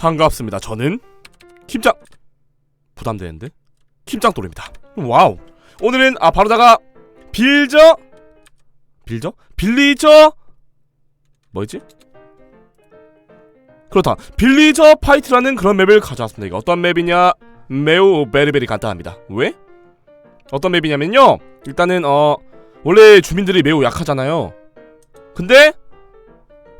반갑습니다. 저는 김장 부담되는데 김장돌입니다. 와우. 오늘은 아 바로다가 빌저 빌저 빌리저 뭐였지? 그렇다. 빌리저 파이트라는 그런 맵을 가져왔습니다. 이거 어떤 맵이냐? 매우 베리베리 간단합니다. 왜? 어떤 맵이냐면요. 일단은 어 원래 주민들이 매우 약하잖아요. 근데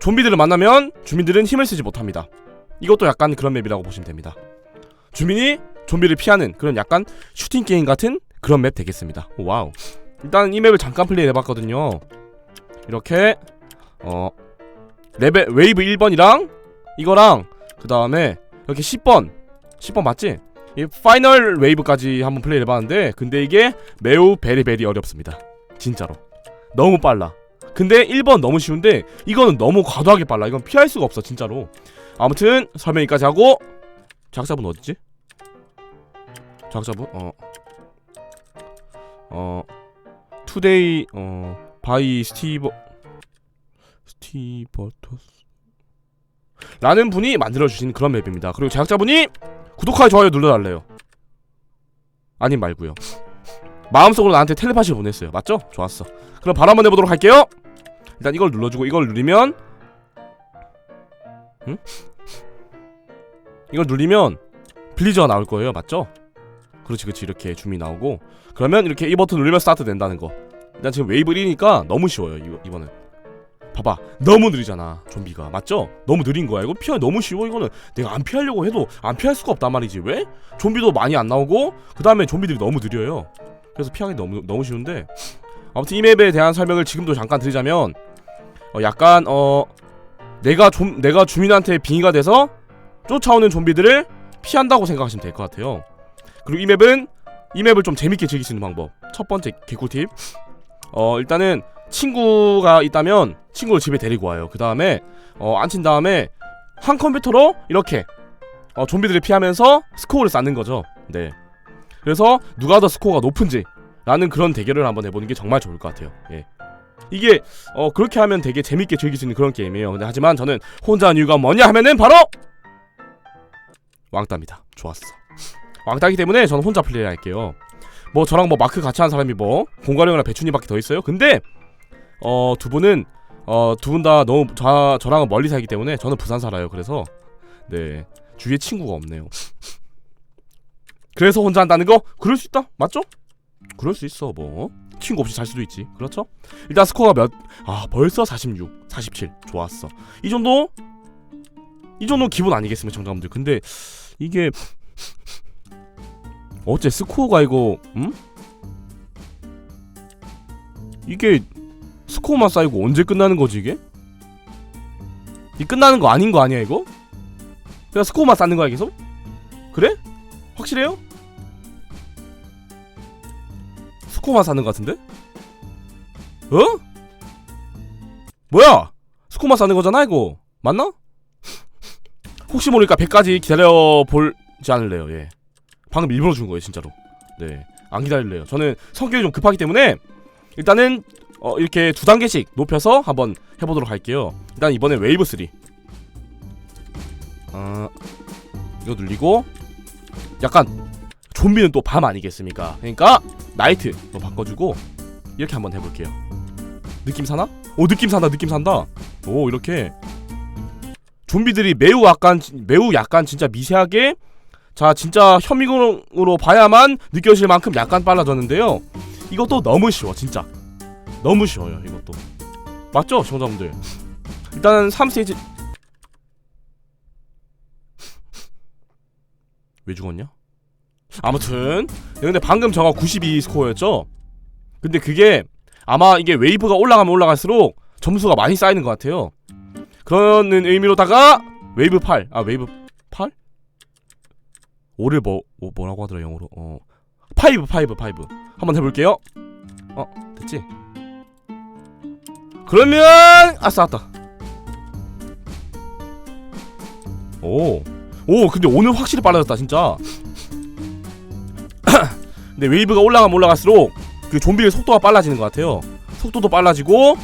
좀비들을 만나면 주민들은 힘을 쓰지 못합니다. 이것도 약간 그런 맵이라고 보시면 됩니다. 주민이 좀비를 피하는 그런 약간 슈팅 게임 같은 그런 맵 되겠습니다. 와우. 일단 이 맵을 잠깐 플레이 해봤거든요. 이렇게 어 레벨 웨이브 1번이랑 이거랑 그 다음에 이렇게 10번 10번 맞지? 이 파이널 웨이브까지 한번 플레이 해봤는데 근데 이게 매우 베리베리 어렵습니다. 진짜로 너무 빨라. 근데 1번 너무 쉬운데 이거는 너무 과도하게 빨라. 이건 피할 수가 없어 진짜로. 아무튼 설명 여기까지 하고 작사분 어딨지? 작사분 어 어, 투데이 어 바이 스티버 스티버터스 라는 분이 만들어 주신 그런 맵입니다. 그리고 제작자분이 구독하기 좋아요 눌러달래요. 아님 말고요. 마음속으로 나한테 텔레파시를 보냈어요. 맞죠? 좋았어. 그럼 바로 한번 해보도록 할게요. 일단 이걸 눌러주고 이걸 누르면 응? 이걸 누르면 블리저가 나올 거예요. 맞죠? 그렇지 그렇지 이렇게 줌이 나오고 그러면 이렇게 이 버튼 누르면 스타트 된다는 거. 일단 지금 웨이브 1이니까 너무 쉬워요. 이거, 이번엔. 봐봐 너무 느리잖아 좀비가 맞죠? 너무 느린 거야 이거 피하 너무 쉬워 이거는 내가 안 피하려고 해도 안 피할 수가 없단 말이지 왜? 좀비도 많이 안 나오고 그 다음에 좀비들이 너무 느려요 그래서 피하기 너무 너무 쉬운데 아무튼 이 맵에 대한 설명을 지금도 잠깐 드리자면 어, 약간 어 내가 좀 내가 주민한테 빙의가 돼서 쫓아오는 좀비들을 피한다고 생각하시면 될 것 같아요 그리고 이 맵은 이 맵을 좀 재밌게 즐길 수 있는 방법 첫 번째 개꿀팁 어 일단은 친구가 있다면 친구를 집에 데리고 와요. 그 다음에 어, 앉힌 다음에 한 컴퓨터로 이렇게 어, 좀비들을 피하면서 스코어를 쌓는 거죠. 네. 그래서 누가 더 스코어가 높은지 라는 그런 대결을 한번 해보는 게 정말 좋을 것 같아요. 예. 이게 어, 그렇게 하면 되게 재밌게 즐길 수 있는 그런 게임이에요. 근데 하지만 저는 혼자 한 이유가 뭐냐 하면은 바로 왕따입니다. 좋았어. 왕따기 때문에 저는 혼자 플레이 할게요. 뭐 저랑 뭐 마크 같이 한 사람이 뭐 공가령이랑 배춘이밖에 더 있어요. 근데 어 두 분은 어 두 분 다 너무 저 저랑은 멀리 살기 때문에 저는 부산 살아요. 그래서 네 주위에 친구가 없네요. 그래서 혼자 한다는 거 그럴 수 있다 맞죠? 그럴 수 있어 뭐 친구 없이 살 수도 있지 그렇죠? 일단 스코어가 몇 아 벌써 46 47 좋았어 이 정도 이 정도 기본 아니겠습니까 정답분들 근데 이게 어째 스코어가 이거 음? 이게 스코어만 쌓이고 언제 끝나는 거지 이게? 이 끝나는 거 아닌 거 아니야 이거? 그냥 스코어만 쌓는 거야 계속? 그래? 확실해요? 스코어만 쌓는 거 같은데? 어? 뭐야? 스코어만 쌓는 거잖아 이거 맞나? 혹시 모르니까 100까지 기다려 볼지 않을래요 예 방금 일부러 준 거예요 진짜로 네안 기다릴래요 저는 성격이 좀 급하기 때문에 일단은 어, 이렇게 두 단계씩 높여서 한번 해보도록 할게요. 일단 이번에 웨이브 3. 어, 이거 눌리고 약간 좀비는 또 밤 아니겠습니까? 그러니까 나이트로 바꿔주고 이렇게 한번 해볼게요. 느낌 사나? 오 느낌 산다 느낌 산다. 오 이렇게 좀비들이 매우 약간 매우 약간 진짜 미세하게 자 진짜 현미경으로 봐야만 느껴질 만큼 약간 빨라졌는데요. 이것도 너무 쉬워 진짜. 너무 쉬워요 이것도 맞죠 시청자분들 일단은 3스테이지 왜 죽었냐? 아무튼 네, 근데 방금 저가 92 스코어였죠? 근데 그게 아마 이게 웨이브가 올라가면 올라갈수록 점수가 많이 쌓이는 것 같아요 그런 의미로다가 웨이브 8 아 웨이브 8? 5를 뭐, 뭐 뭐라고 하더라 영어로 어 파이브 파이브 파이브 한번 해볼게요 어 됐지? 그러면 아싸 왔다 오. 오 근데 오늘 확실히 빨라졌다 진짜 근데 웨이브가 올라가면 올라갈수록 그 좀비의 속도가 빨라지는 것 같아요 속도도 빨라지고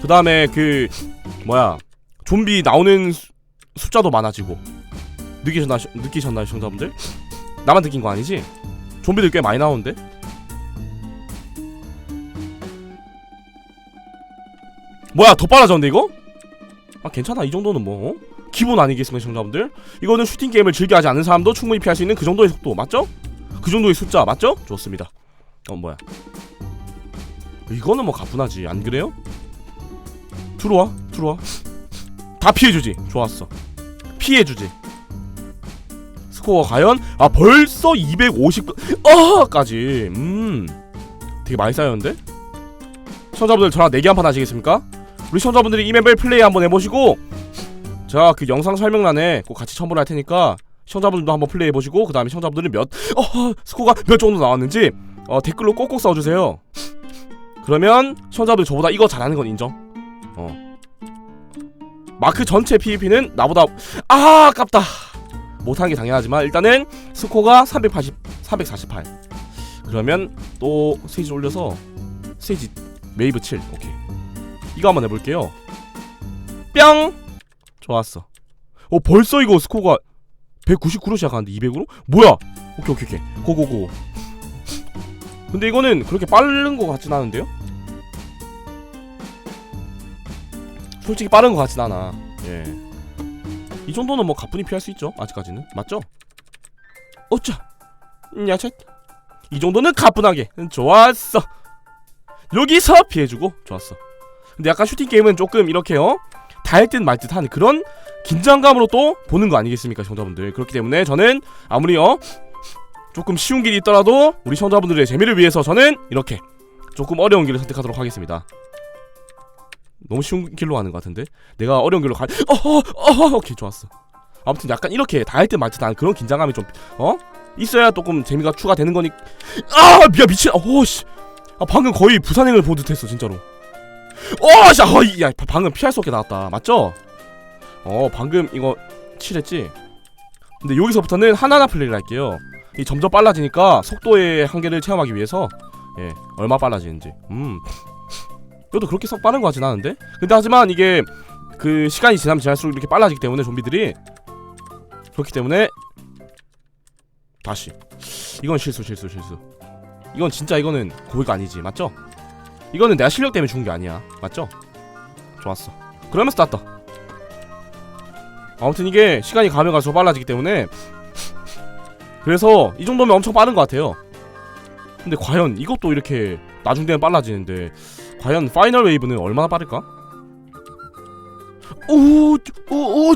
그 다음에 그 뭐야 좀비 나오는 수, 숫자도 많아지고 느끼셨나 느끼셨나요 시청자분들? 나만 느낀 거 아니지? 좀비들 꽤 많이 나오는데? 뭐야 더 빨라졌는데 이거? 아 괜찮아 이 정도는 뭐 어? 기본 아니겠습니까 시청자분들? 이거는 슈팅 게임을 즐겨 하지 않는 사람도 충분히 피할 수 있는 그 정도의 속도 맞죠? 그 정도의 숫자 맞죠? 좋습니다. 어 뭐야. 이거는 뭐 가뿐하지. 안 그래요? 들어와 들어와. 다 피해주지. 좋았어. 피해주지. 스코어 과연? 아 벌써 250 어까지. 음. 되게 많이 쌓였는데? 시청자분들 저랑 내기 한 판 하시겠습니까? 우리 시청자분들이 이 맵을 플레이 한번 해보시고 제가 그 영상 설명란에 꼭 같이 첨부를 할 테니까 시청자분들도 한번 플레이 해 보시고 그 다음에 시청자분들은 몇 어, 스코어가 몇 정도 나왔는지 어, 댓글로 꼭꼭 써주세요. 그러면 시청자분들 저보다 이거 잘하는 건 인정. 어. 마크 전체 PVP는 나보다 아 아깝다. 못한 게 당연하지만 일단은 스코어가 380 348 그러면 또 스테이지 올려서 스테이지 웨이브 7 오케이. 이거 한번 해볼게요. 뿅! 좋았어. 어 벌써 이거 스코어가 199로 시작하는데 200으로? 뭐야? 오케이 오케이 오케이. 고고고. 근데 이거는 그렇게 빠른 거 같진 않은데요? 솔직히 빠른 거 같진 않아. 예. 이 정도는 뭐 가뿐히 피할 수 있죠 아직까지는. 맞죠? 어짜 야채. 이 정도는 가뿐하게. 음, 좋았어. 여기서 피해주고 좋았어. 근데 약간 슈팅 게임은 조금 이렇게 어 닿을 듯말 듯한 그런 긴장감으로 또 보는 거 아니겠습니까 시청자분들? 그렇기 때문에 저는 아무리 어 조금 쉬운 길이 있더라도 우리 시청자분들의 재미를 위해서 저는 이렇게 조금 어려운 길을 선택하도록 하겠습니다. 너무 쉬운 길로 가는 것 같은데? 내가 어려운 길로 가 어허 어허 오케이 좋았어. 아무튼 약간 이렇게 닿을 듯말 듯한 그런 긴장감이 좀 어? 있어야 조금 재미가 추가되는 거니 아 미야 미친 오씨. 아 방금 거의 부산행을 보듯 했어 진짜로 오씨 아, 이- 야 방금 피할 수 없게 나왔다. 맞죠? 어 방금 이거 칠했지? 근데 여기서부터는 하나하나 플레이를 할게요. 이 점점 빨라지니까 속도의 한계를 체험하기 위해서 예 얼마 빨라지는지. 음. 이것도 그렇게 썩 빠른 거 같진 않은데? 근데 하지만 이게 그 시간이 지나면 지날수록 이렇게 빨라지기 때문에 좀비들이 그렇기 때문에 다시. 이건 실수 실수 실수. 이건 진짜 이거는 고의가 아니지. 맞죠? 이거는 내가 실력 때문에 죽은 게 아니야. 맞죠? 좋았어. 그러면 스타트 아무튼 이게 시간이 가면 갈수록 빨라지기 때문에 그래서 이 정도면 엄청 빠른 것 같아요. 근데 과연 이것도 이렇게 나중 되면 빨라지는데 과연 파이널 웨이브는 얼마나 빠를까? 오오오오오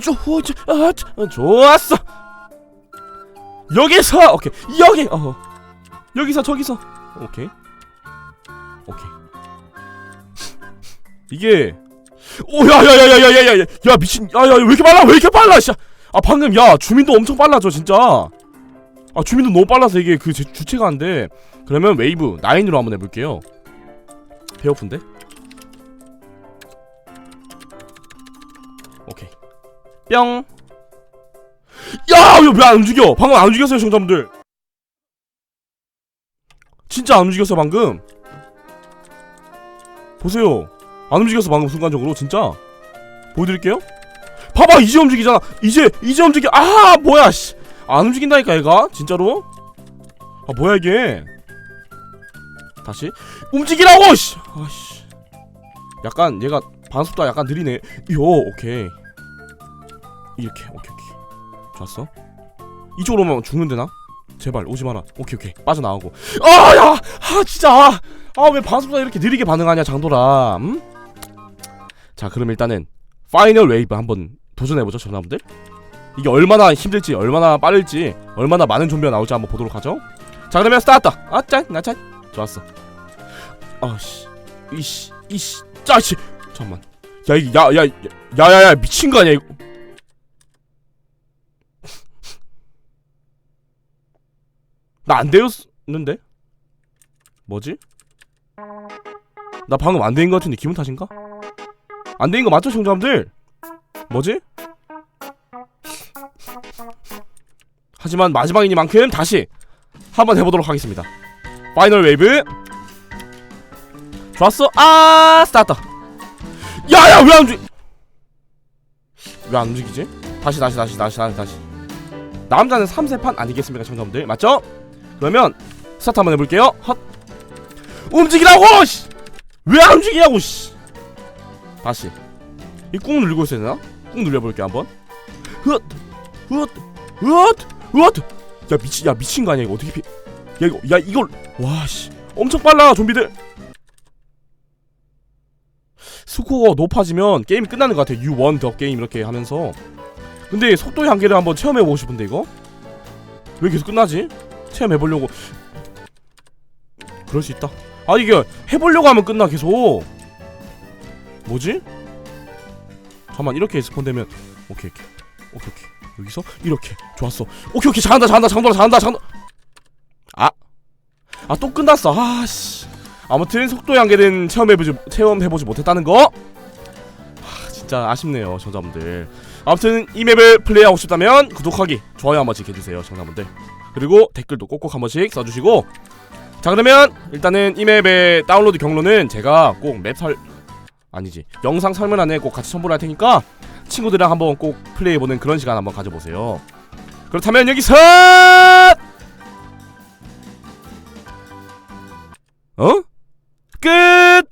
좋았어. 여기서 오케이. 여기 어 여기서 저기서. 오케이. 오케이 이게 오야야야야야야야 야 미친. 아, 야야 왜 이렇게 빨라? 왜 이렇게 빨라 씨아 방금 야 주민도 엄청 빨라져 진짜. 아 주민도 너무 빨라서 이게 그 제, 주체가 안돼. 그러면 웨이브 나인으로 한번 해볼게요. 배고픈데? 오케이. 뿅. 야! 왜안 움직여! 방금 안 움직였어요 시청자분들. 진짜 안 움직였어 방금. 보세요. 안 움직였어, 방금 순간적으로. 진짜. 보여드릴게요. 봐봐, 이제 움직이잖아. 이제, 이제 움직여. 아, 뭐야, 씨. 안 움직인다니까, 얘가. 진짜로. 아, 뭐야, 이게. 다시. 움직이라고, 씨. 아씨. 약간, 얘가 반속도가 약간 느리네. 요, 오케이. 이렇게, 오케이, 오케이. 좋았어 이쪽으로 오면 죽는데 나? 제발 오지 마라 오케이 오케이 빠져나오고 아야 아 진짜 아왜 반속도가 이렇게 느리게 반응하냐 장돌아 음? 자 그럼 일단은 파이널 웨이브 한번 도전해보죠 전화분들. 이게 얼마나 힘들지 얼마나 빠를지 얼마나 많은 좀비가 나올지 한번 보도록 하죠. 자 그러면 스타트! 아짠 나짠. 좋았어. 아씨 이씨 이씨 짜씨! 잠깐만. 야 이게 야야 야야야 미친 거 아니야 이거? 나 안 되었는데? 뭐지? 나 방금 안 되는 것 같은데 기분 탓인가? 안 되는 거 맞죠, 시청자분들? 뭐지? 하지만 마지막이니만큼 다시 한번 해보도록 하겠습니다. 파이널 웨이브. 좋았어. 아, 스타트. 야야 왜 안 움직? 왜안 움직이지? 다시 다시 다시 다시 다시 다시. 남자는 3세판 아니겠습니까 청자분들 맞죠? 그러면 스타트 한번 해볼게요 헛 움직이라고 씨! 왜안 움직이냐고 씨 다시 이꾹 누르고 있어야 되나? 꾹 눌려볼게요 한번 헛! 헛! 헛! 헛! 야 미친 야 미친 거 아니야 이거 어떻게 피... 야 이거 야 이걸 와씨 엄청 빨라 좀비들 스코어가 높아지면 게임이 끝나는 것 같아 won the game 이렇게 하면서 근데 속도의 한계를 한번 체험해보고 싶은데 이거? 왜 계속 끝나지? 체험해보려고 그럴 수 있다 아 이게 해보려고 하면 끝나 계속 뭐지? 잠깐만 이렇게 스폰되면 오케이 오케이. 오케이 오케이. 여기서? 이렇게. 좋았어. 오케이 오케이. 잘한다 잘한다 잘한다 장도 아! 아. 또 끝났어. 아씨. 아무튼 속도에 한계는 체험해보지 체험해보지 못했다는 거. 하, 진짜 아쉽네요 정자분들. 아무튼 이 맵을 플레이하고 싶다면 구독하기 좋아요 한 번씩 해주세요 정자분들. 그리고 댓글도 꼭꼭 한 번씩 써주시고. 자 그러면 일단은 이 맵의 다운로드 경로는 제가 꼭 맵 설 아니지 영상 설명란에 꼭 같이 첨부를 할 테니까 친구들이랑 한번 꼭 플레이해보는 그런 시간 한번 가져보세요 그렇다면 여기서 어? 끝!